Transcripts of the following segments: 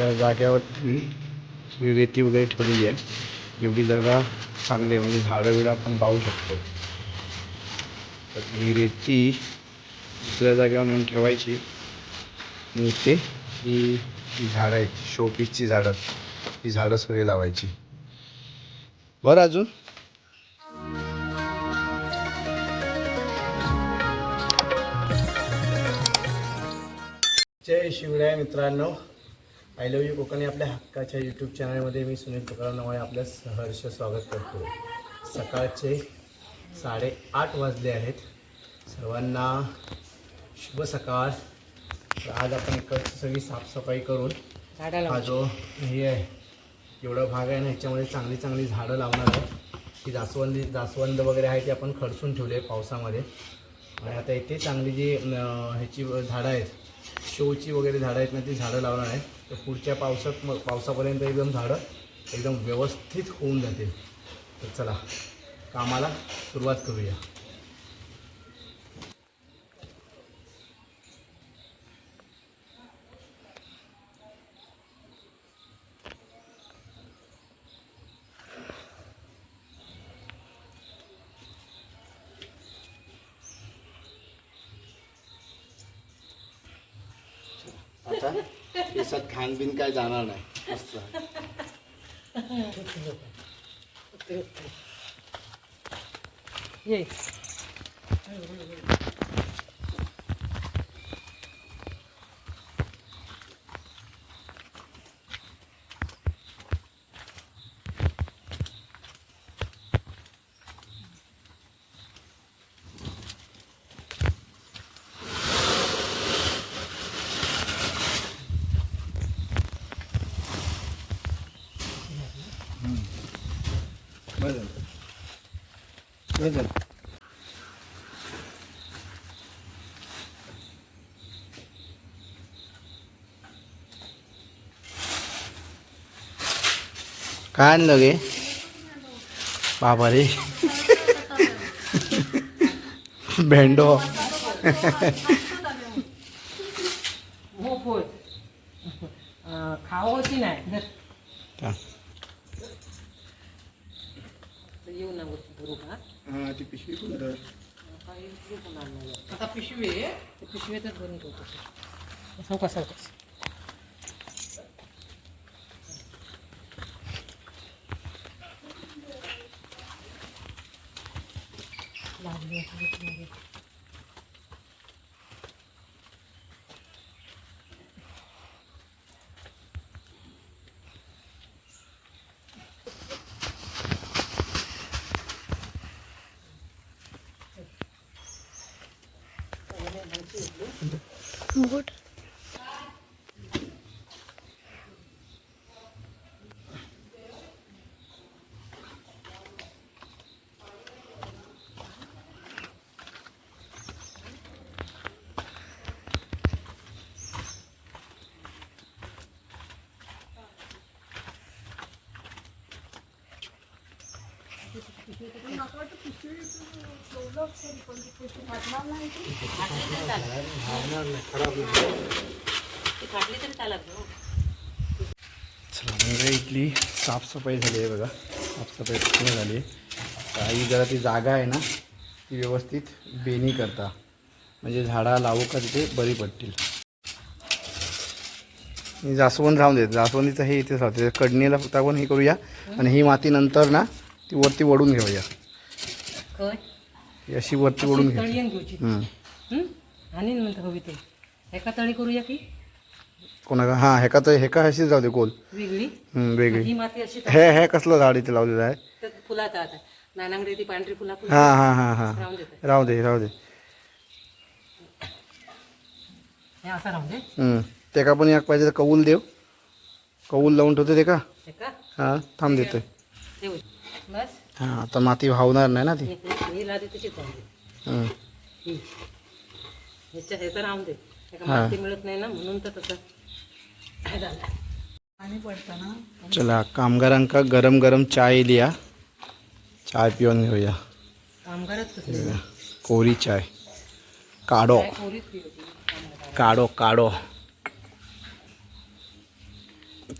या जाग्यावरती रेती वगैरे ठेवलेली आहे. एवढी जागा चांगली म्हणजे झाडं बिडं आपण पाहू शकतो. तर ही रेती दुसऱ्या जागेवर नेऊन ठेवायची. आणि ते ही ही झाडं आहेत शोपीसची झाडं ही झाडं सगळी लावायची. बरं अजून? जय शिवराय मित्रांनो. आय लव्ह यू कोकणी आपल्या हक्काच्या यूट्यूब चॅनलमध्ये मी सुनील तुकाराम नवाळे आपलं सहर्ष स्वागत करतो. सकाळचे साडेआठ वाजले आहेत. सर्वांना शुभ सकाळ. तर आज आपण इकडची सगळी साफसफाई करून हा जो हे आहे एवढा भाग आहे ना ह्याच्यामध्ये चांगली चांगली झाडं लावणार आहे. ती जास्वंदी जास्वंद वगैरे आहे ती आपण खडसून ठेवली आहे पावसामध्ये. आणि आता इथे चांगली जी ह्याची झाडं आहेत शोची वगैरे झाडं आहेत ना ती झाडं लावणार आहे. तर पुढच्या पावसात मग पावसापर्यंत एकदम झाडं एकदम व्यवस्थित होऊन जातील. तर चला कामाला सुरुवात करूया. असा केसात घाण बिन काय जाणार नाही. मस्त. ये. बरं काय आणलं गे? बाबा रे भेंडो. हो होय नाही धर. तर येऊ ना बरोबर ती पिशवी पण धर. आता पिशवी आहे ते पिशवीतच भरून ठेवतो चौका चौकास लागली चला इथली साफसफाई झाली आहे बघा. साफसफाई पूर्ण झाली आहे. ही जरा ती जागा आहे ना ती व्यवस्थित बेनी करता. म्हणजे झाडा लावू का तिथे बरी पडतील. जास्वंद राहून देत. जास्वंदीचं हे इथेच राहते कडणीला फक्त आपण हे करूया. आणि ही माती नंतर ना ती वरती वडून घेऊया. अशी वरती वडून घ्यायची. हं? आणि म्हणतो हवी ते. एका तळी करूया की? कोणा हां हेका तर हेका अशीच जाऊ दे गोल. वेगळी? ही माती अशी हे हे कसलं झाड इथे लावलेलं आहे? तर फुलाचा आता. नानांकडे ती पांढरी फुला हां हां हां हां. राहून राहू दे राहू दे. हे असं राहून दे. हम्म. ते का पण एक पाहिजे तर कौल देव. कौल लावून ठेवते ते का? हे का? हां थांब देतोय. बस. हां आता माती वाहणार नाही ना ती. हे- हे- ही लादी तशीच राहून दे हम्म. ही ह्याच्या हे तर राहून दे. एका हा. माती मिळत नाही ना म्हणून तर तसं. हे झालं? पाणी पडताना. चला कामगारांका गरम गरम चाय लिया. चाय पिऊन घेऊया. कामगारच कोरी चाय. काढो. काढो काढो.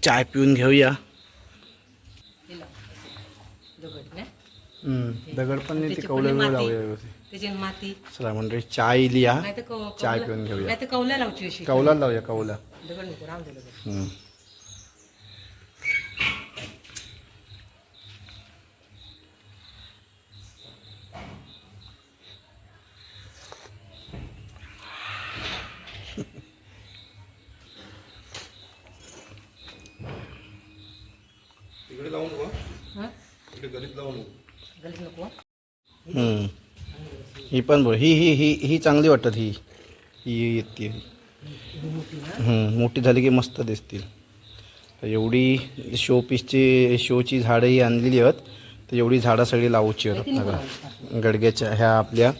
चाय पिऊन घेऊया हे लाव, असं. दगड ना हम्म, दगड पण नाही ते पण बिवलं माती. लावूया व्यवस्थित. त्याची माती. चला मंडळी चाय लिया. नाही तर कौ- चाय पिऊन घेऊया. नाही तर कौला लावची अशी. कौला लावूया कौला दगड नको राहून दे दगड हम्म. तिकडे लावू नको हां? तिकडे गलीत लावू नको गलीत नको हम्म. ही पण बोल ही ही ही ही चांगली वाटत ही. ही येते. ही मोठी ना हम्म, मोठी झाली की मस्त दिसतील. तर एवढी शो पीसची शोची झाडं ही आणलेली आहेत. तर एवढी झाडं सगळी लावूची आहेत. बघा. कोणाला. गडग्याच्या ह्या आपल्या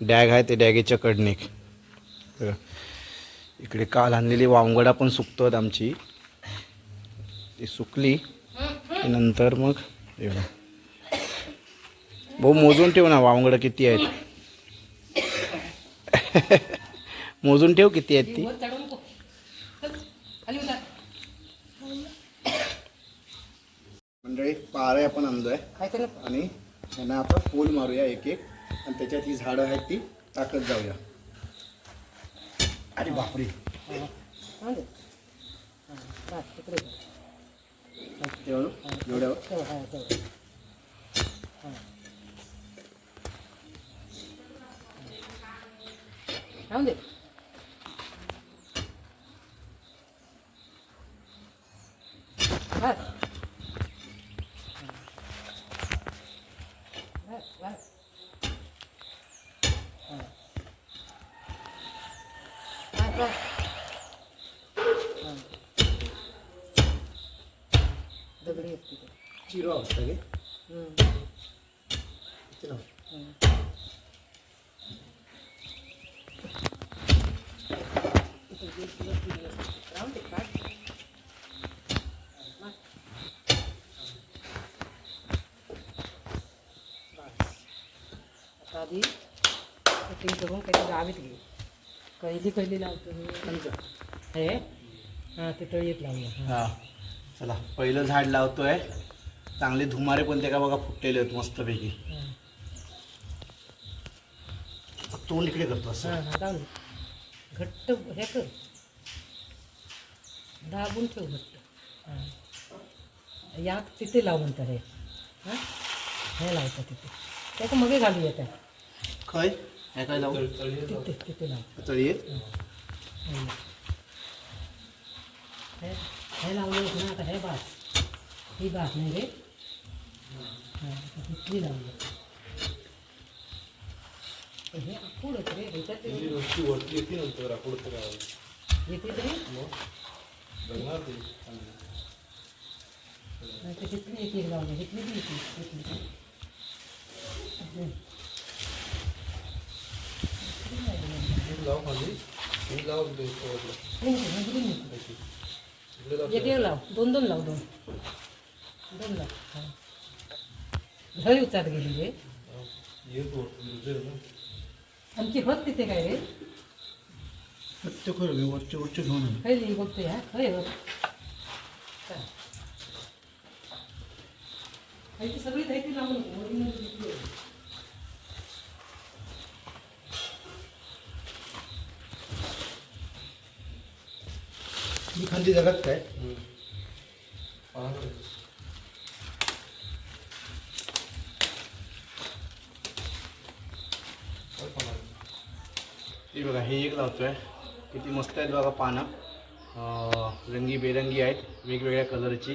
डॅग आहे ते डॅगेच्या कडनेक. बघा. इकडे काल आणलेली वांगडा पण सुकतात आमची. ती सुकली. की नंतर मग बघा. भाऊ मोजून ठेव ना वांगडं किती आहेत. मोजून ठेव किती आहेत ती. मंडळी पारे आपण आणलोय. ना आणि यांना आता पोल मारूया एक एक. आणि त्याच्यात ही झाडं आहेत ती टाकत जाऊया. अरे बापरे. हां एवढ्यावर. राहून दे बस बस बस हां बस बस हां दगडी आहेत तिथे चिरो असतं गे हम्म. चिरो. राहून दे काढ आता आधी कटिंग करून काही गावीत घे. कैली कैली लावतो हे हां ते तळीत लावूया हां चला पहिलं झाड लावतोय. चांगले धुमारे पण ते का बघा फुटलेले आहेत मस्तपैकी. तोंड इकडे करतो असं. घट्ट हे कर. दाबून ठेव घट्ट हाँ या तिथे लावून तर हे. हाँ? हे लावतं तिथे. त्याचं मगे घालू येतं काय? हे काय लावू? तिथे तिथे लाव. हे हे. लावलं होतं ना आता हे बास. ही बास नाही रे. हाँ तिथली लावलं हे आखूडच रे ह्याच्यात ते- येते. तरी ते तिथली एक एक लाव खाली लाव एक एक लाव दोन. दोन लाव दोन दोन लाव झळी उचार गेली रे आमची होत तिथे काय रे? ते खरं वरचे वरचे घेऊन. खैली बघतोय हा काय? खायची सगळी धायची लावू नको original दिसली आहे. ही खाली जगात काय? हे बघा हे एक लावतोय किती मस्त आहेत बघा पानं. रंगी बेरंगी आहेत वेगवेगळ्या कलरची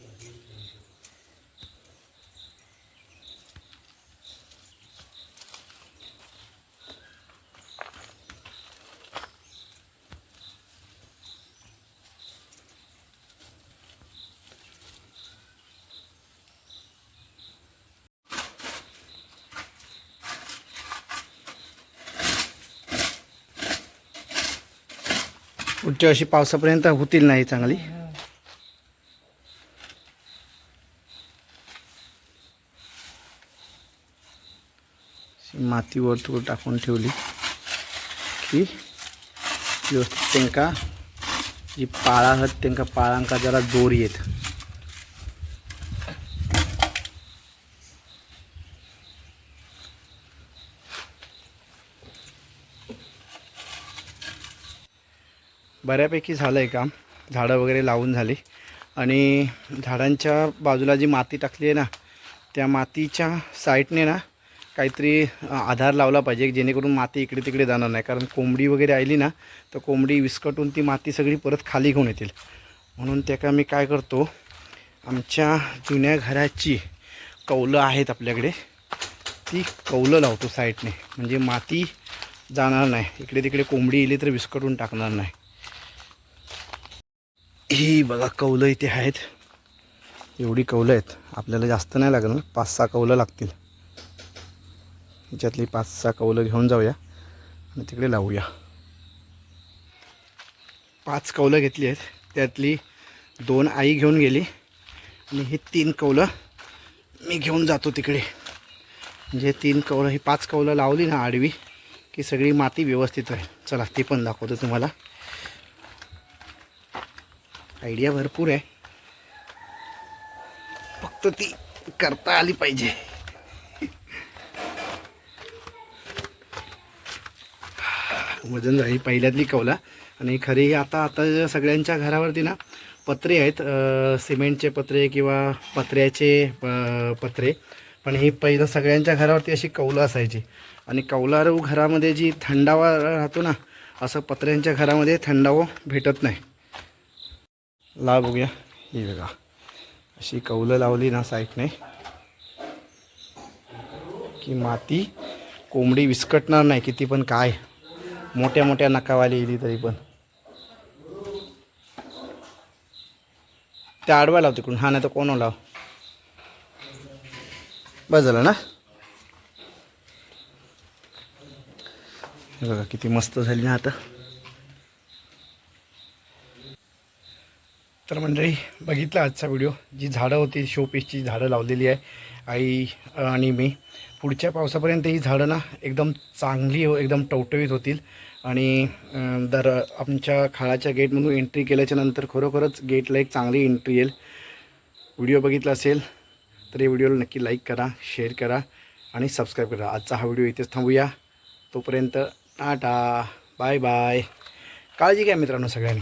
पुढच्या वर्षी पावसापर्यंत होतील नाही चांगली. माती वरतून टाकून ठेवली की व्यवस्थित त्यांका जी पाळा आहात तेंका पाळांका जरा जोर येत. बऱ्यापैकी झालं आहे काम. झाडं वगैरे लावून झाली. आणि झाडांच्या बाजूला जी माती टाकली आहे ना त्या मातीच्या साईडने ना काहीतरी आधार लावला पाहिजे जेणेकरून माती इकडे तिकडे जाणार नाही. कारण कोंबडी वगैरे आली ना तर कोंबडी विस्कटून ती माती सगळी परत खाली घेऊन येतील. म्हणून त्या का मी काय करतो आमच्या जुन्या घराची कौलं आहेत आपल्याकडे. ती कौलं लावतो साईडने म्हणजे माती जाणार नाही. इकडे तिकडे कोंबडी येली तर विस्कटून टाकणार नाही. ही बघा कौलं इथे आहेत. एवढी कौलं आहेत. आपल्याला जास्त नाही लागणार. पाच सहा कौलं लागतील. याच्यातली पाच सहा कौलं घेऊन जाऊया आणि तिकडे लावूया. पाच कौलं घेतली आहेत. त्यातली दोन आई घेऊन गेली आणि ही तीन कौलं मी घेऊन जातो तिकडे. म्हणजे तीन कौलं ही पाच कौलं लावली ना आडवी की सगळी माती व्यवस्थित आहे. चला ती पण दाखवतो तुम्हाला. आयडिया भरपूर आहे. फक्त ती करता आली पाहिजे. वजन झाली पहिल्यातली कौला. आणि खरी आता आता सगळ्यांच्या घरावरती ना पत्रे आहेत. सिमेंटचे पत्रे किंवा पत्र्याचे प पत्रे. पण ही पहिलं सगळ्यांच्या घरावरती अशी कौलं असायची. आणि कौलारू घरामध्ये जी थंडावा राहतो ना असं पत्र्यांच्या घरामध्ये थंडावा भेटत नाही. ला बघूया हो ही बघा अशी कौलं लावली ना साईडने. की माती कोंबडी विस्कटणार नाही किती पण काय. मोठ्या मोठ्या नकावाली येली तरी पण. त्या आडवा लाव तिकडून हा नाही तर कोण लाव? बस झालं ना? हे बघा किती मस्त झाली ना आता. तर मंडळी बघितला आजचा व्हिडिओ. जी झाडं होती शोपीसची झाडं लावलेली आहे आई आणि मी. पुढच्या पावसापर्यंत ही झाडं ना एकदम चांगली हो एकदम टवटवीत होतील. आणि दर आमच्या खाळाच्या गेटमधून एंट्री केल्याच्यानंतर खरोखरच गेटला एक चांगली एंट्री येईल. व्हिडिओ बघितला असेल तर या व्हिडिओला नक्की लाईक करा शेअर करा आणि सबस्क्राईब करा. आजचा हा व्हिडिओ इथेच थांबूया. तोपर्यंत टाटा बाय बाय काळजी घ्या मित्रांनो सगळ्यांनी.